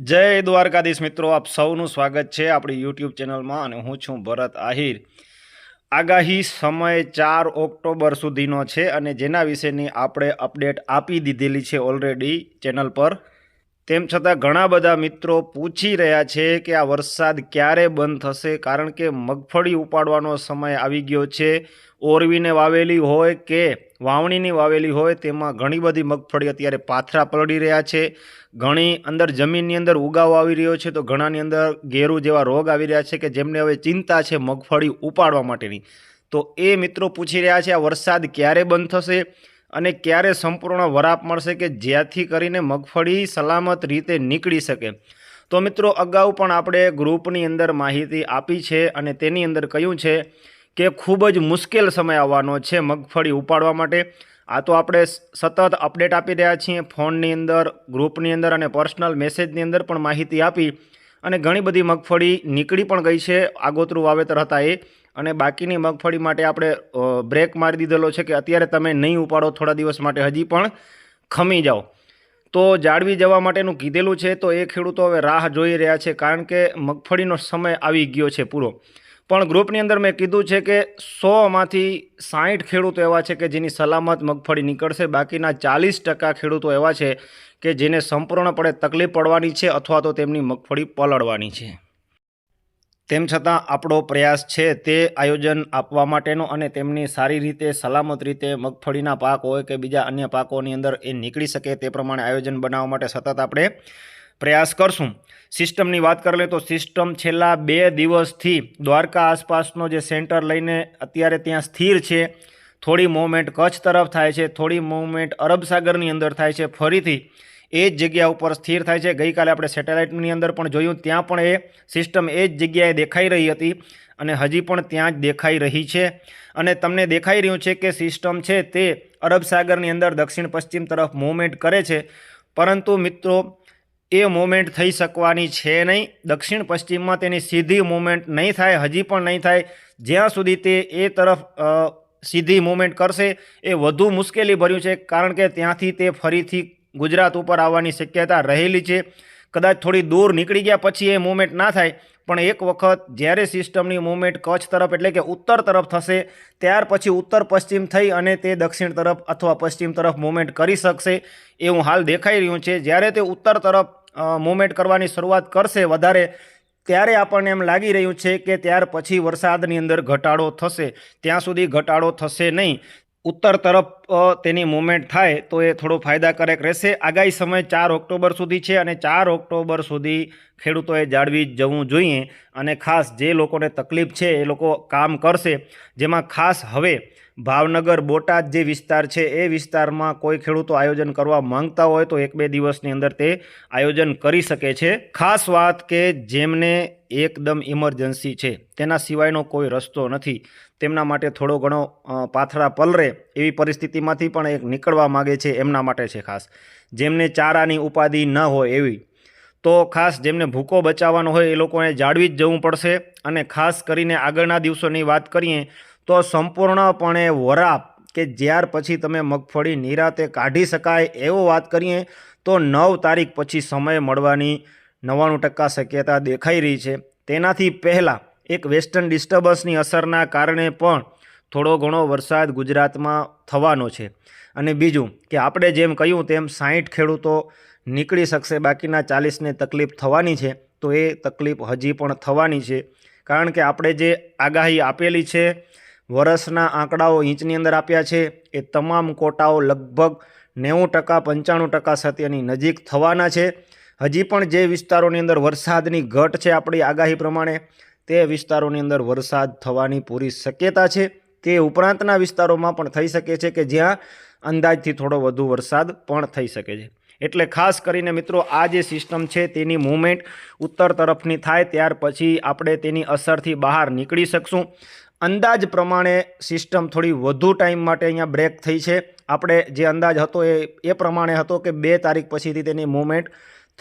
જય દ્વારકાધીશ મિત્રો, આપ સૌનું સ્વાગત છે આપણી યુટ્યુબ ચેનલમાં અને હું છું ભરત આહિર. આગાહી સમય ચાર ઓક્ટોબર સુધીનો છે અને જેના વિશેની આપણે અપડેટ આપી દીધેલી છે ઓલરેડી ચેનલ પર. તેમ છતાં ઘણા બધા મિત્રો પૂછી રહ્યા છે કે આ વરસાદ ક્યારે બંધ થશે, કારણ કે મગફળી ઉપાડવાનો સમય આવી ગયો છે. ઓરવીને વાવેલી હોય કે વાવણીની વાવેલી હોય તેમાં ઘણી બધી મગફળી અત્યારે પાથરા પલળી રહ્યા છે. ઘણી અંદર જમીનની અંદર ઉગાવો આવી રહ્યો છે તો ઘણાની અંદર ઘેરું જેવા રોગ આવી રહ્યા છે કે જેમને હવે ચિંતા છે મગફળી ઉપાડવા માટેની. તો એ મિત્રો પૂછી રહ્યા છે આ વરસાદ ક્યારે બંધ થશે અને ક્યારે સંપૂર્ણ વરાપ મળશે કે જ્યાંથી કરીને મગફળી સલામત રીતે નીકળી શકે. તો મિત્રો અગાઉ પણ આપણે ગ્રુપની અંદર માહિતી આપી છે અને તેની અંદર કહ્યું છે કે ખૂબ જ મુશ્કેલ સમય આવવાનો છે મગફળી ઉપાડવા માટે. આ તો આપણે સતત અપડેટ આપી રહ્યા છીએ. ફોનની અંદર, ગ્રુપની અંદર અને પર્સનલ મેસેજની અંદર પણ માહિતી આપી અને ઘણી બધી મગફળી નીકળી પણ ગઈ છે, આગોતરું વાવેતર હતા એ. અને બાકીની મગફળી માટે આપણે બ્રેક મારી દીધેલો છે કે અત્યારે તમે નહીં ઉપાડો, થોડા દિવસ માટે હજી પણ ખમી જાઓ. તો જાળવી જવા માટેનું કીધેલું છે, તો એ ખેડૂતો હવે રાહ જોઈ રહ્યા છે, કારણ કે મગફળીનો સમય આવી ગયો છે પૂરો. પણ ગ્રુપની અંદર મેં કીધું છે કે સોમાંથી સાહીઠ ખેડૂતો એવા છે કે જેની સલામત મગફળી નીકળશે. બાકીના ચાલીસ ટકા ખેડૂતો એવા છે કે જેને સંપૂર્ણપણે તકલીફ પડવાની છે અથવા તો તેમની મગફળી પલળવાની છે. તેમ છતાં આપણો પ્રયાસ છે તે આયોજન આપવા માટેનો અને તેમની સારી રીતે, સલામત રીતે મગફળીના પાક હોય કે બીજા અન્ય પાકોની અંદર એ નીકળી શકે તે પ્રમાણે આયોજન બનાવવા માટે સતત આપણે પ્રયાસ કરશું. સિસ્ટમની વાત કરી લઈએ તો સિસ્ટમ છેલ્લા બે દિવસથી દ્વારકા આસપાસનો જે સેન્ટર લઈને અત્યારે ત્યાં સ્થિર છે. થોડી મૂવમેન્ટ કચ્છ તરફ થાય છે, થોડી મૂવમેન્ટ અરબ સાગરની અંદર થાય છે. ફરીથી એ જ જગ્યા ઉપર સ્થિર થાય છે. ગઈકાલે આપણે સેટેલાઇટની અંદર પણ જોયું, ત્યાં પણ એ સિસ્ટમ એ જ જગ્યાએ દેખાઈ રહી હતી અને હજી પણ ત્યાં જ દેખાઈ રહી છે. અને તમને દેખાઈ રહ્યું છે કે સિસ્ટમ છે તે અરબ સાગરની અંદર દક્ષિણ પશ્ચિમ તરફ મૂવમેન્ટ કરે છે. પરંતુ મિત્રો એ મૂવમેન્ટ થઈ શકવાની છે નહીં. દક્ષિણ પશ્ચિમમાં તેની સીધી મૂવમેન્ટ નહીં થાય, હજી પણ નહીં થાય. જ્યાં સુધી તે એ તરફ સીધી મૂવમેન્ટ કરશે, એ વધુ મુશ્કેલી ભર્યું છે, કારણ કે ત્યાંથી તે ફરીથી ગુજરાત ઉપર આવવાની શક્યતા રહેલી છે. કદાચ થોડી દૂર નીકળી ગયા પછી એ મૂવમેન્ટ ના થાય, પણ એક વખત જ્યારે સિસ્ટમની મૂવમેન્ટ કચ્છ તરફ એટલે કે ઉત્તર તરફ થશે, ત્યાર પછી ઉત્તર પશ્ચિમ થઈ અને તે દક્ષિણ તરફ અથવા પશ્ચિમ તરફ મૂવમેન્ટ કરી શકશે, એવું હાલ દેખાઈ રહ્યું છે. જ્યારે તે ઉત્તર તરફ મૂવમેન્ટ કરવાની શરૂઆત કરશે વધારે, ત્યારે આપણને એમ લાગી રહ્યું છે કે ત્યાર પછી વરસાદની અંદર ઘટાડો થશે. ત્યાં સુધી ઘટાડો થશે નહીં. ઉત્તર તરફ તેની મુવમેન્ટ થાય તો એ થોડો ફાયદાકારક રહેશે. આગાહી સમય ચાર ઓક્ટોબર સુધી છે અને ચાર ઓક્ટોબર સુધી ખેડૂતોએ જાળવી જવું જોઈએ અને ખાસ જે લોકોને તકલીફ છે એ લોકો કામ કરશે. જેમાં ખાસ હવે ભાવનગર, બોટાદ જે વિસ્તાર છે એ વિસ્તારમાં કોઈ ખેડૂતો આયોજન કરવા માંગતા હોય તો એક બે દિવસની અંદર તે આયોજન કરી શકે છે. ખાસ વાત કે જેમને એકદમ ઇમરજન્સી છે, તેના સિવાયનો કોઈ રસ્તો નથી. તેમના માટે થોડો ઘણો પાથરા પલરે એવી પરિસ્થિતિમાંથી પણ એક નીકળવા માગે છે એમના માટે છે ખાસ. જેમને ચારાની ઉપાધિ ન હોય એવી, તો ખાસ જેમને ભૂકો બચાવવાનો હોય એ લોકોને જાળવી જ જવું પડશે અને ખાસ કરીને આગળના દિવસોની વાત કરીએ, તો સંપૂર્ણપણે વરાપ કે જ્યાર પછી તમે મગફળી નિરાતે કાઢી શકાય એવો વાત કરીએ, તો નવ તારીખ પછી સમય મળવાની નવ્વાણું ટકા શક્યતા દેખાઈ રહી છે. તેનાથી પહેલાં એક વેસ્ટર્ન ડિસ્ટર્બન્સની અસરના કારણે પણ થોડો ઘણો વરસાદ ગુજરાતમાં થવાનો છે. અને બીજું કે આપણે જેમ કહ્યું તેમ સાહીઠ ખેડૂતો નીકળી શકશે, બાકીના ચાલીસને તકલીફ થવાની છે, તો એ તકલીફ હજી પણ થવાની છે. કારણ કે આપણે જે આગાહી આપેલી છે, વરસના આંકડાઓ ઇંચની અંદર આપ્યા છે, એ તમામ કોટાઓ લગભગ નેવું ટકા, પંચાણું ટકા સત્યની નજીક થવાના છે. હજી પણ જે વિસ્તારોની અંદર વરસાદની ઘટ છે આપણી આગાહી પ્રમાણે, તે વિસ્તારોની અંદર વરસાદ થવાની પૂરી શક્યતા છે. તે ઉપરાંતના વિસ્તારોમાં પણ થઈ શકે છે કે જ્યાં અંદાજથી થોડો વધુ વરસાદ પણ થઈ શકે છે. એટલે ખાસ કરીને મિત્રો, આ જે સિસ્ટમ છે તેની મૂવમેન્ટ ઉત્તર તરફની થાય, ત્યાર પછી આપણે તેની અસરથી બહાર નીકળી શકશું. અંદાજ પ્રમાણે સિસ્ટમ થોડી વધુ ટાઈમ માટે અહીંયા બ્રેક થઈ છે. આપણે જે અંદાજ હતો એ એ પ્રમાણે હતો કે બે તારીખ પછીથી તેની મૂવમેન્ટ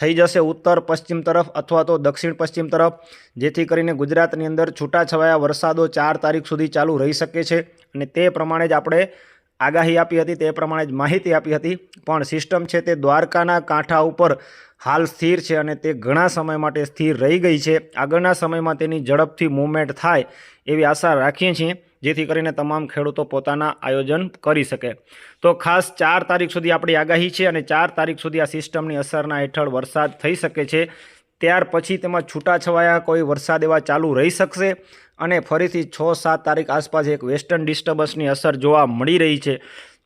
થઈ જશે ઉત્તર પશ્ચિમ તરફ અથવા તો દક્ષિણ પશ્ચિમ તરફ, જેથી કરીને ગુજરાતની અંદર છૂટાછવાયા વરસાદો ચાર તારીખ સુધી ચાલુ રહી શકે છે. અને તે પ્રમાણે જ આપણે આગાહી આપી હતી, તે પ્રમાણે જ માહિતી આપી હતી. પણ સિસ્ટમ છે તે દ્વારકાના કાંઠા ઉપર હાલ સ્થિર છે અને તે ઘણા સમય માટે સ્થિર રહી ગઈ છે. આગળના સમયમાં તેની ઝડપથી મૂવમેન્ટ થાય એવી આશા રાખીએ છીએ. જેથી કરીને તમામ ખેડૂતો પોતાના આયોજન કરી શકે. તો ખાસ ચાર તારીખ સુધી આપણી આગાહી છે અને ચાર તારીખ સુધી આ સિસ્ટમની અસરના હેઠળ વરસાદ થઈ શકે છે. ત્યાર પછી તેમાં છૂટાછવાયા કોઈ વરસાદ એવા ચાલુ રહી શકશે અને ફરીથી છ સાત તારીખ આસપાસ એક વેસ્ટર્ન ડિસ્ટર્બન્સની અસર જોવા મળી રહી છે.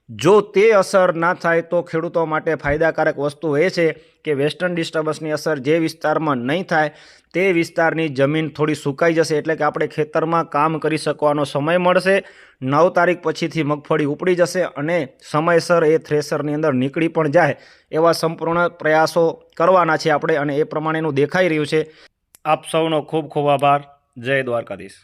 જો તે અસર ના થાય તો ખેડૂતો માટે ફાયદાકારક વસ્તુ એ છે કે વેસ્ટર્ન ડિસ્ટર્બન્સની અસર જે વિસ્તારમાં નહીં થાય, તે વિસ્તારની જમીન થોડી સુકાઈ જશે એટલે કે આપણે ખેતરમાં કામ કરી શકવાનો સમય મળશે, નવ તારીખ પછીથી મગફળી ઉપડી જશે અને સમયસર એ થ્રેસરની અંદર નીકળી પણ જાય એવા સંપૂર્ણ પ્રયાસો કરવાના છે આપણે અને એ પ્રમાણેનું દેખાઈ રહ્યું છે. આપ સૌનો ખૂબ ખૂબ આભાર. જય દ્વારકાધીશ.